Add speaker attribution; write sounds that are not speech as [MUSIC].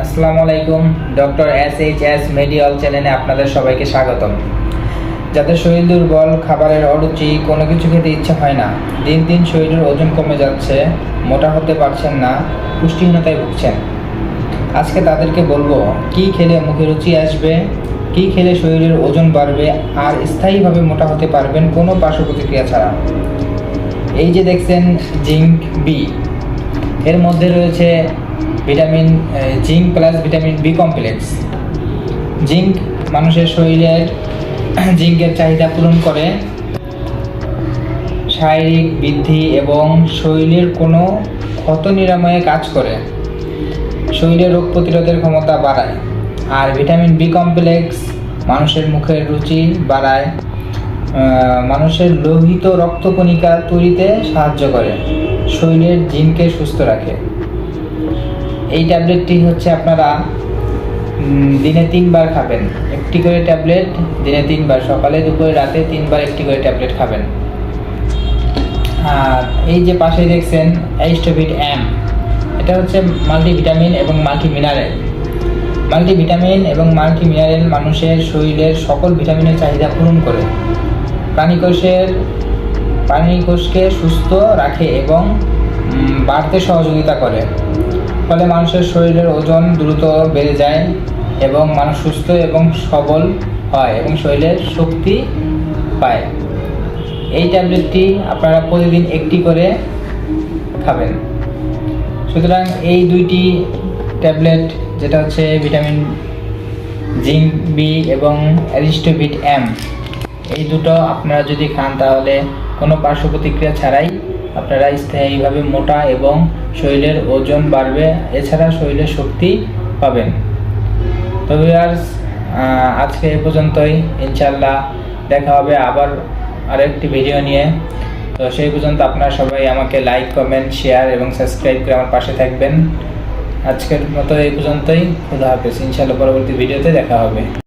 Speaker 1: আসসালামু আলাইকুম, doctor S H S মেডিয়াল চ্যানেলে আপনাদের সবাইকে স্বাগতম। যাদের শরীর দুর্বল, খাবারের অরুচি, কোনো কিছু খেতে ইচ্ছা হয় না, দিন দিন শরীরের ওজন কমে যাচ্ছে, মোটা হতে পারছেন না, পুষ্টিহীনতায় ভুগছেন। আজকে তাদেরকে বলব, কি খেলে মুখে রুচি আসবে, কি খেলে শরীরের ওজন বাড়বে, আর স্থায়ীভাবে মোটা হতে পারবেন কোনো পার্শ্ব প্রতিক্রিয়া ছাড়া। এই যে দেখছেন জিঙ্ক বি, এর মধ্যে রয়েছে vitamin zinc plus vitamin B complex. Zinc মানুষের শরীরের [CLEARS THROAT] জিঙ্কের চাহিদা পূরণ করে। শারীরিক বৃদ্ধি এবং শরীরের কোনো ক্ষত নিরাময়ে কাজ করে। শরীরে রোগ প্রতিরোধের ক্ষমতা বাড়ায়। আর ভিটামিন বি কমপ্লেক্স মানুষের মুখের রুচি বাড়ায়। মানুষের লোহিত রক্তকণিকা তৈরিতে সাহায্য করে। শরীরের জিনকে সুস্থ রাখে। এই ট্যাবলেটটি হচ্ছে আপনারা দিনে তিনবার খাবেন। একটি করে ট্যাবলেট দিনে তিনবার, সকালে, দুপুরে, রাতে তিনবার একটি করে ট্যাবলেট খাবেন। আর এই যে পাশে দেখছেন এইস্টোভিট এম এটা হচ্ছে মাল্টিভিটামিন এবং মাল্টি মিনারেল মাল্টিভিটামিন এবং মাল্টি মিনারেল মানুষের শরীরের সকল ভিটামিনের চাহিদা পূরণ করে। প্রাণীকোষের, প্রাণীকোষকে সুস্থ রাখে এবং বাড়তে সহযোগিতা করে। ফলে মানুষের শরীরের ওজন দ্রুত বেড়ে যায় এবং মানুষ সুস্থ এবং সবল হয় এবং শরীরের শক্তি পায়। এই ট্যাবলেটটি আপনারা প্রতিদিন একটি করে খাবেন। সুতরাং এই দুইটি ট্যাবলেট, যেটা হচ্ছে ভিটামিন জিঙ্ক বি এবং অ্যারিস্টোভিট এম, এই দুটো আপনারা যদি খান তাহলে কোনো পার্শ্ব প্রতিক্রিয়া ছাড়াই আপনারা স্থায়ীভাবে মোটা এবং শরীরের ওজন বাড়বে, এছাড়া শরীরের শক্তি পাবেন। তো ভিউয়ার্স আজকে এ পর্যন্তই। ইনশাল্লাহ দেখা হবে আবার আরেকটি ভিডিও নিয়ে। তো সেই পর্যন্ত আপনারা সবাই আমাকে লাইক কমেন্ট শেয়ার এবং সাবস্ক্রাইব করে আমার পাশে থাকবেন। আজকের মতো এই পর্যন্তই। খুদা হাফেজ। ইনশাল্লাহ পরবর্তী ভিডিওতে দেখা হবে।